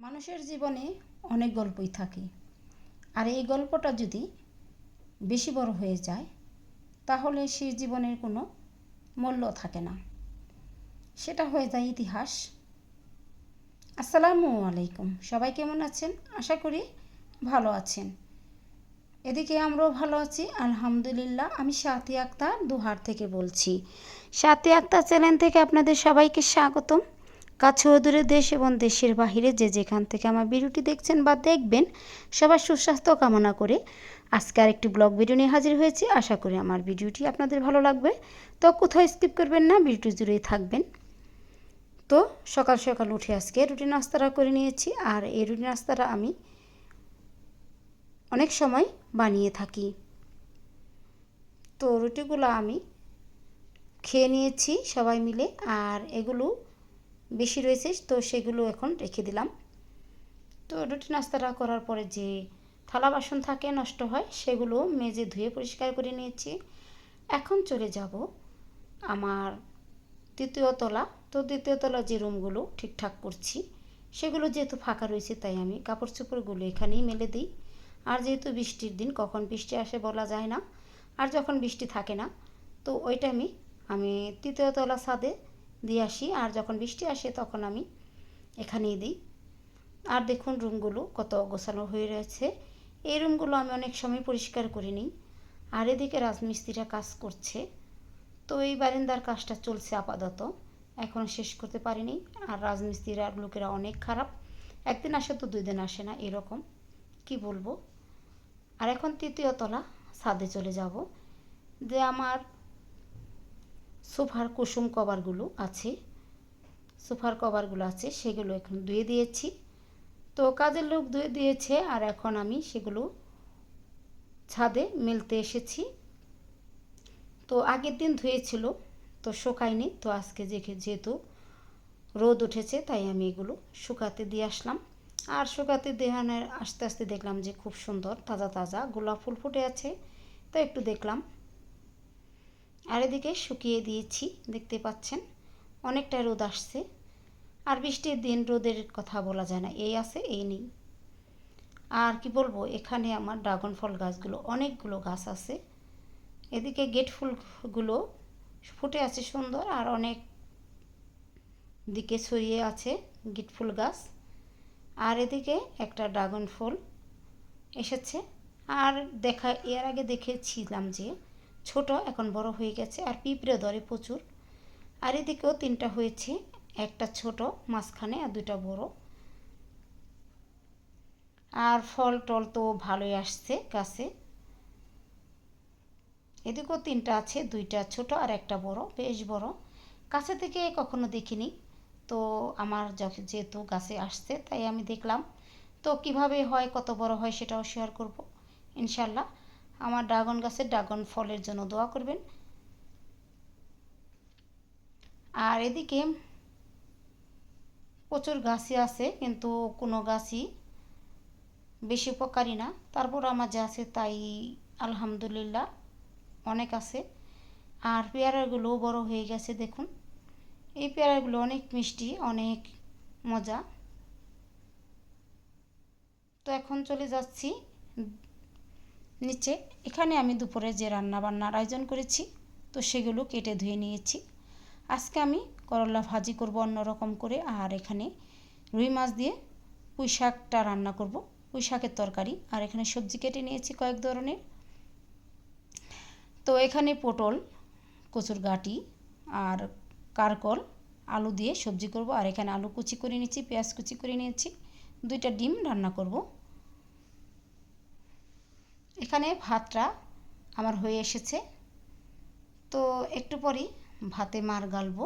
মানুষের জীবনে অনেক গল্পই থাকে। আর এই গল্পটা যদি বেশি বড় হয়ে যায়, তাহলে সে জীবনের কোনো মূল্য থাকে না। সেটা হয়ে যায় ইতিহাস। আসসালামু আলাইকুম। সবাই কেমন আছেন? আশা করি ভালো আছেন। এদিকে আমরাও ভালো আছি। আলহামদুলিল্লাহ, আমি সাথী আক্তার দুহার থেকে বলছি। সাথী আক্তার চ্যানেল থেকে আপনাদের সবাইকে স্বাগতম। কাছে ও দূরে দেশ এবং দেশের বাহিরে যে যেখান থেকে আমার ভিডিওটি দেখছেন বা দেখবেন, সবার সুস্বাস্থ্য কামনা করে আজকে আরেকটি ব্লগ ভিডিও নিয়ে হাজির হয়েছি। আশা করি আমার ভিডিওটি আপনাদের ভালো লাগবে। তো কোথাও স্কিপ করবেন না, ভিডিওটি জুড়েই থাকবেন। তো সকাল সকাল উঠে আজকে রুটি নাস্তাটা করে নিয়েছি আর এই রুটি নাস্তাটা আমি অনেক সময় বানিয়ে থাকি। তো রুটিগুলো আমি খেয়ে নিয়েছি সবাই মিলে আর এগুলো বেশি রয়েছে, তো সেগুলো এখন রেখে দিলাম। তো রুটি নাস্তাটা করার পরে যে থালা বাসন থাকে নষ্ট হয়, সেগুলো মেজে ধুয়ে পরিষ্কার করে নিয়েছি। এখন চলে যাব আমার তৃতীয় তলা। তো দ্বিতীয় তলা যে রুমগুলো ঠিকঠাক করছি, সেগুলো যেহেতু ফাঁকা রয়েছে, তাই আমি কাপড় চোপড়গুলো এখানেই মেলে দিই। আর যেহেতু বৃষ্টির দিন, কখন বৃষ্টি আসে বলা যায় না। আর যখন বৃষ্টি থাকে না, তো ওই টাইমে আমি তৃতীয় তলা ছাদে দিয়ে আসি, আর যখন বৃষ্টি আসে তখন আমি এখানেই দিই। আর দেখুন রুমগুলো কত গোছানো হয়ে রয়েছে। এই রুমগুলো আমি অনেক সময় পরিষ্কার করে নিই। আর এদিকে রাজমিস্ত্রিরা কাজ করছে। তো এই বারিন্দার কাজটা চলছে আপাতত। এখন শেষ করতে পারিনি। আর রাজমিস্ত্রিরা লোকেরা অনেক খারাপ। একদিন আসে তো দুই দিন আসে না, এরকম। কি বলব? আর এখন তৃতীয় তলা ছাদে চলে যাব। যে আমার সোফার কুসুম কভারগুলো আছে। সোফার কভারগুলো আছে, সেগুলো এখন ধুয়ে দিয়েছি। তো কাজের লোক ধুয়ে দিয়েছে, আর এখন আমি সেগুলো ছাদে মেলতে এসেছি। তো আগের দিন ধুয়েছিল, তো শুকায়নি। তো আজকে যেহেতু রোদ উঠেছে, তাই আমি এগুলো শুকাতে দিয়ে আসলাম। আর শুকাতে দেহানের আস্তে আস্তে দেখলাম যে খুব সুন্দর, তাজা তাজা গোলাপ ফুল ফুটে আছে। তো একটু দেখলাম আর এদিকে শুকিয়ে দিয়েছি, দেখতে পাচ্ছেন? অনেকটা রোদ আসছে। আর বৃষ্টির দিন রোদের কথা বলা যায় না, এই আছে, এই নেই। আর কি বলব, এখানে আমার ড্রাগন ফল গাছগুলো, অনেকগুলো গাছ আছে। এদিকে গেট ফুলগুলো ফুটে আছে সুন্দর, আর অনেক দিকে ছড়িয়ে আছে গেট ফুল গাছ। আর এদিকে একটা ড্রাগন ফুল এসেছে। আর দেখা, এর আগে দেখেছিলাম যে ছোট, এখন বড় হয়ে গেছে আর পিঁপড়ে ধরে প্রচুর। আর এদিকেও তিনটা হয়েছে, একটা ছোট, মাঝখানে আর দুটা বড়। আর ফল টল তো ভালোই আসছে গাছে। এদিকেও তিনটা আছে, দুইটা ছোট আর একটা বড়, বেশ বড়। কাছে থেকে কখনো দেখিনি, তো আমার যেহেতু গাছে আসছে, তাই আমি দেখলাম। তো কীভাবে হয়, কত বড় হয় সেটাও শেয়ার করব, ইনশাল্লাহ। আমার ড্রাগন গাছের ড্রাগন ফলের জন্য দোয়া করবেন। আর এদিকে প্রচুর গাছই আছে, কিন্তু কোনো গাছই বেশি উপকারী না। তারপর আমার যা আছে তাই আলহামদুলিল্লাহ অনেক আছে। আর পেয়ারাগুলোও বড় হয়ে গেছে, দেখুন। এই পেয়ারাগুলো অনেক মিষ্টি, অনেক মজা। তো এখন চলে যাচ্ছি নিচে এখানে আমি দুপুরে যে রান্না বান্নার আয়োজন করেছি, তো সেগুলো কেটে ধুয়ে নিয়েছি। আজকে আমি করলা ভাজি করব অন্যরকম করে, আর এখানে রুই মাছ দিয়ে পুঁই শাকটা রান্না করব। পুঁই শাকের তরকারি, আর এখানে সবজি কেটে নিয়েছি কয়েক ধরনের। তো এখানে পটল, কচুর গাটি, আর কারকল, আলু দিয়ে সবজি করব, আর এখানে আলু কুচি করে নিয়েছি, পেঁয়াজ কুচি করে নিয়েছি। দুইটা ডিম রান্না করব। এখানে ভাতটা আমার হয়ে এসেছে। তো একটু পরেই ভাতে মার গালবো।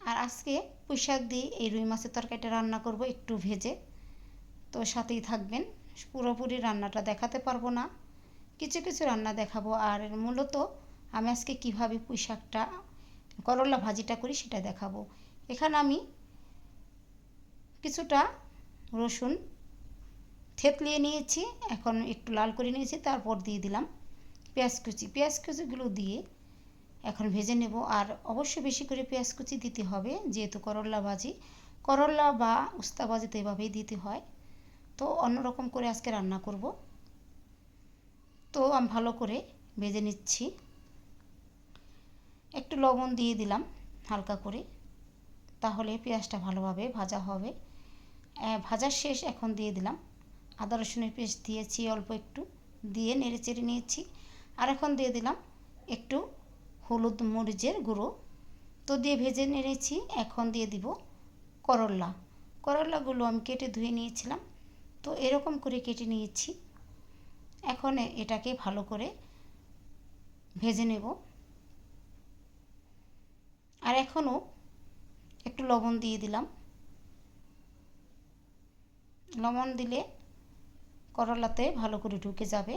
আর আজকে পুঁইশাক দিয়ে এই রুই মাছের তরকারিটা রান্না করব একটু ভেজে। তো সাথেই থাকবেন। পুরোপুরি রান্নাটা দেখাতে পারব না। কিছু কিছু রান্না দেখাবো। আর মূলত আমি আজকে কীভাবে পুঁই শাকটা করলা ভাজিটা করি সেটা দেখাবো। এখানে আমি কিছুটা রসুন থেতলিয়ে নিয়েছি, এখন একটু লাল করে নিয়েছি, তারপর দিয়ে দিলাম পেঁয়াজ কুচি। পেঁয়াজ কুচিগুলো দিয়ে এখন ভেজে নেব। আর অবশ্যই বেশি করে পেঁয়াজ কুচি দিতে হবে, যেহেতু করল্লা ভাজি। করল্লা বা উস্তা ভাজি তো এভাবেই দিতে হয়। তো অন্যরকম করে আজকে রান্না করব। তো আমি ভালো করে ভেজে নিচ্ছি। একটু লবণ দিয়ে দিলাম হালকা করে। তাহলে পেঁয়াজটা ভালোভাবে ভাজা হবে। ভাজার শেষ, এখন দিয়ে দিলাম। আদা রসুনের পেস্ট দিয়েছি, অল্প একটু দিয়ে নেড়ে চেড়ে নিয়েছি। আর এখন দিয়ে দিলাম একটু হলুদ মরিচের গুঁড়ো। তো দিয়ে ভেজে নেড়েছি, এখন দিয়ে দিব করল্লা করল্লাগুলো আমি কেটে ধুয়ে নিয়েছিলাম। তো এরকম করে কেটে নিয়েছি। এখন এটাকে ভালো করে ভেজে নেব। আর এখনও একটু লবণ দিয়ে দিলাম। লবণ দিলে করলাতে ভালো করে ঢুকে যাবে।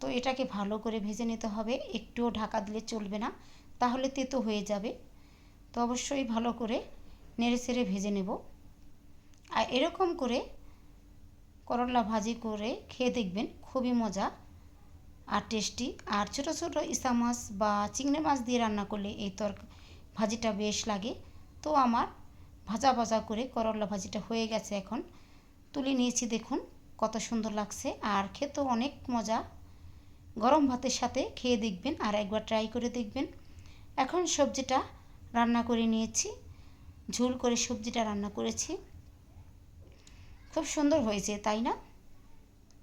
তো এটাকে ভালো করে ভেজে নিতে হবে। একটুও ঢাকা দিলে চলবে না, তাহলে তেতো হয়ে যাবে। তো অবশ্যই ভালো করে নেড়ে চেড়ে ভেজে নেব। আর এরকম করে করলা ভাজি করে খেয়ে দেখবেন খুবই মজা আর টেস্টি। আর ছোটো ছোটো ইসা মাছ বা চিংড়ি মাছ দিয়ে রান্না করলে এই তরক, ভাজিটা বেশ লাগে। তো আমার ভাজা ভাজা করে করলা ভাজিটা হয়ে গেছে এখন। তুলে নিয়েছি দেখুন। কত সুন্দর লাগছে। আর খেতেও অনেক মজা। গরম ভাতের সাথে খেয়ে দেখবেন আর একবার ট্রাই করে দেখবেন। এখন সবজিটা রান্না করে নিয়েছি। ঝোল করে সবজিটা রান্না করেছি। খুব সুন্দর হয়েছে, তাই না?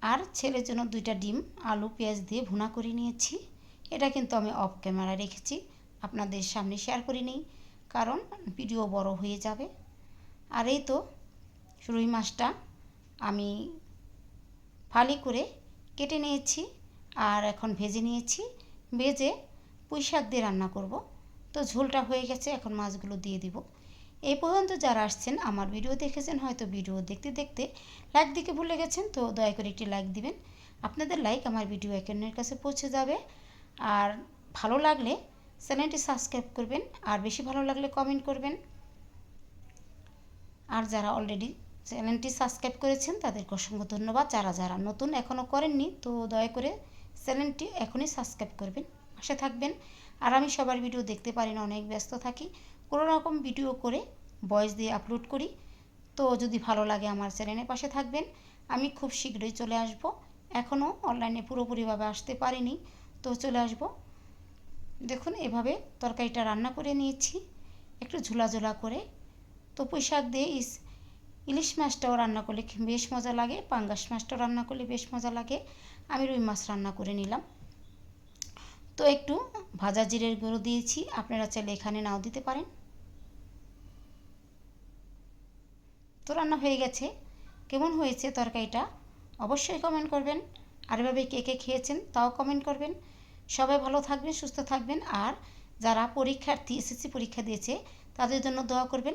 আর ছেলের জন্য দুইটা ডিম, আলু, পেঁয়াজ দিয়ে ভুনা করে নিয়েছি। এটা কিন্তু আমি অফ ক্যামেরা রেখেছি। আপনাদের সামনে শেয়ার করি নেই, কারণ ভিডিও বড় হয়ে যাবে। আর এই তো রুই মাছটা আমি ফালি করে কেটে নিয়েছি আর এখন ভেজে নিয়েছি। ভেজে পুঁই শাক দিয়ে রান্না করব। তো ঝোলটা হয়ে গেছে, এখন মাছগুলো দিয়ে দিব। এই পর্যন্ত যারা আসছেন, আমার ভিডিও দেখেছেন, হয়তো ভিডিও দেখতে দেখতে লাইক দিকে ভুলে গেছেন, তো দয়া করে একটি লাইক দিবেন। আপনাদের লাইক আমার ভিডিও একজনের কাছে পৌঁছে যাবে। আর ভালো লাগলে চ্যানেলটি সাবস্ক্রাইব করবেন, আর বেশি ভালো লাগলে কমেন্ট করবেন। আর যারা অলরেডি চ্যানেলটি সাবস্ক্রাইব করেছেন, তাদেরকে অসংখ্য ধন্যবাদ। যারা যারা নতুন এখনও করেননি, তো দয়া করে চ্যানেলটি এখনই সাবস্ক্রাইব করবেন, পাশে থাকবেন। আর আমি সবার ভিডিও দেখতে পারি না, অনেক ব্যস্ত থাকি। কোনো রকম ভিডিও করে ভয়েস দিয়ে আপলোড করি। তো যদি ভালো লাগে আমার চ্যানেলের পাশে থাকবেন, আমি খুব শীঘ্রই চলে আসব। এখনও অনলাইনে পুরোপুরিভাবে আসতে পারিনি, তো চলে আসব। দেখুন, এভাবে তরকারিটা রান্না করে নিয়েছি। একটু ঝোলা করে। তো পুঁই শাক দিয়ে ইস ইলিশ মাছটাও রান্না করলে বেশ মজা লাগে, পাঙ্গাস মাছটাও রান্না করলে বেশ মজা লাগে। আমি রুই মাছ রান্না করে নিলাম। তো একটু ভাজা জিরের গুঁড়ো দিয়েছি, আপনারা চাইলে এখানে নাও দিতে পারেন। তো রান্না হয়ে গেছে। কেমন হয়েছে তরকারিটা? অবশ্যই কমেন্ট করবেন। আর এভাবে কে কে খেয়েছেন তাও কমেন্ট করবেন। সবাই ভালো থাকবেন, সুস্থ থাকবেন। আর যারা পরীক্ষার্থী, এসএসসি পরীক্ষা দিয়েছে, তাদের জন্য দোয়া করবেন।